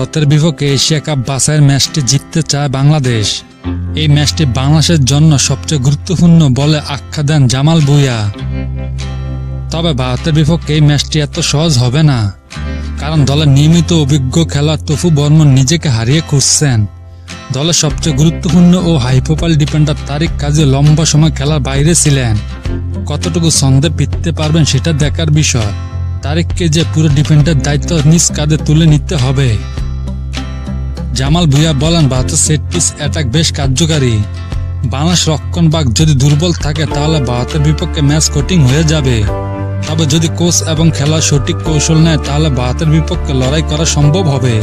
ভারতের বিপক্ষে Asia cup বাছাইয়ের ম্যাচটি জিততে চায় বাংলাদেশ। এই ম্যাচটি বাংলাদেশের জন্য সবচেয়ে গুরুত্বপূর্ণ বলে আখ্যা দেন জামাল ভুঁইয়া। তবে ভারতের বিপক্ষে এই ম্যাচটি এত সহজ হবে না, কারণ দলের নিয়মিত অভিজ্ঞ খেলোয়াড় তফু বর্মন নিজেকে হারিয়ে খুঁজছেন। দলের সবচেয়ে গুরুত্বপূর্ণ ও হাইপোপাল ডিফেন্ডার তারিক কাজে লম্বা সময় খেলার বাইরে ছিলেন। কতটুকু ছন্দে ফিরতে পারবেন সেটা দেখার বিষয়। তারিককে যে পুরো ডিফেন্ডার দায়িত্ব নিজ কাঁধে তুলে নিতে হবে। জামাল ভুইয়া বলেন ভারতের সেট পিস অ্যাটাক বেশ কার্যকারী। বাংলাদেশ রক্ষণবাগ যদি দুর্বল থাকে, তাহলে ভারতের বিপক্ষে ম্যাচ কোটিং হয়ে যাবে। তবে যদি কোচ এবং খেলার সঠিক কৌশল নেয়, তাহলে ভারতের বিপক্ষে লড়াই করা সম্ভব হবে।